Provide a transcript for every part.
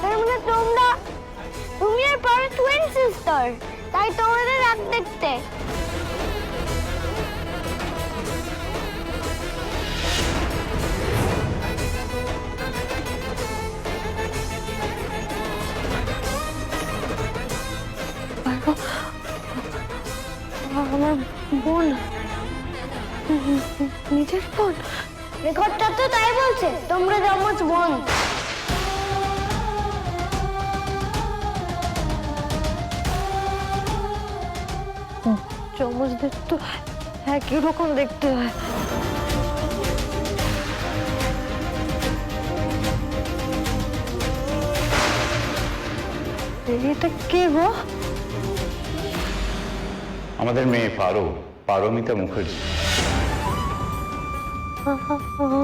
তার মানে তোমরা, তুমি পরে টুইন সিস্টার তাই তোমাদের রাগ দেখতে। আমার বোন নিজের বোন? রেকর্ডটা তো তাই বলছে, তোমরা বোন। তো একই রকম দেখতে হয়। গো? আমাদের মেয়ে পারো পারমিতা মুখার্জি। আমার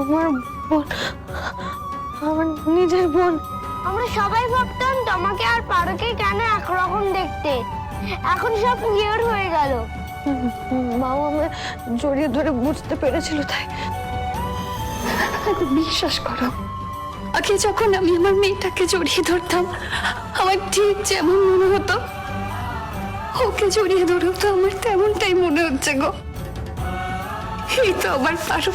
বোন আমার নিজের বোন। আমরা সবাই ভাবতাম তোমাকে আর পারোকে কেন একরকম দেখতে? এখন সব ক্লিয়ার হয়ে গেল। মাও আমায় জড়িয়ে ধরে বুঝতে পেরেছিল তাই। বিশ্বাস করো আগে যখন আমি আমার মেয়েটাকে জড়িয়ে ধরতাম আমার ঠিক যেমন মনে হতো ওকে জড়িয়ে ধরেও তো আমার তেমনটাই মনে হচ্ছে গো। এই তো আমার পারো।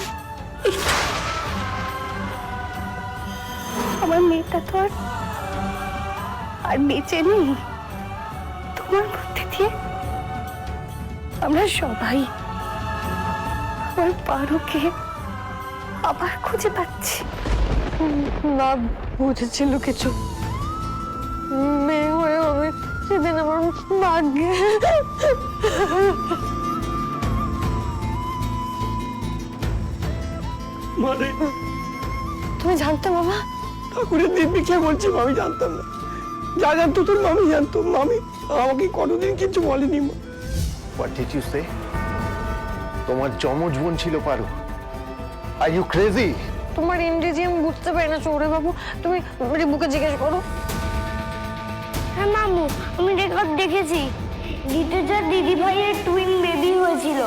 আমার মেয়েটা তো আর আর বেঁচে নেই। তোমার মধ্যে দিয়ে আমরা সবাই আমার পারোকে আবার খুঁজে পাচ্ছি। না বুঝেছিল কিছু। মেয়ে হয়ে আমি সেদিন আমার ভাগ্যে মানে? তুমি জানতে বাবা? ঠাকুরের দিব্যি কে বলছি আমি জানতাম না। যা জানতো তোর মামি জানতো। মামি আমাকে কোনোদিন কিছু বলেনি মা। হোয়াট ডিড ইউ সে তোমার যমজ বোন ছিল পারো। আর ইউ ক্রেজি তোমার ইংরেজি আমি বুঝতে পারি না চৌরে বাবু। তুমি রিবুকে জিজ্ঞেস করো। হ্যাঁ মামু আমি রেকর্ড দেখেছি। ঋতুজার দিদি ভাইয়ের টুইন বেবি হয়েছিল।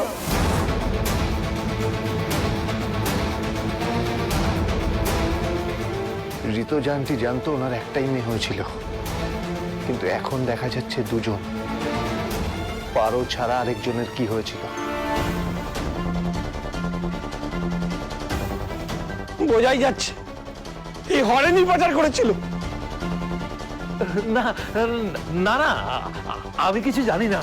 ঋতো জানতি জানতো ওনার একটাই মেয়ে হয়েছিল। কিন্তু এখন দেখা যাচ্ছে দুজন। পারো ছাড়া আরেকজনের কি হয়েছিল? বোঝাই যাচ্ছে। এই হরেনি পাচার করেছিল। না না না আমি কিছু জানি না।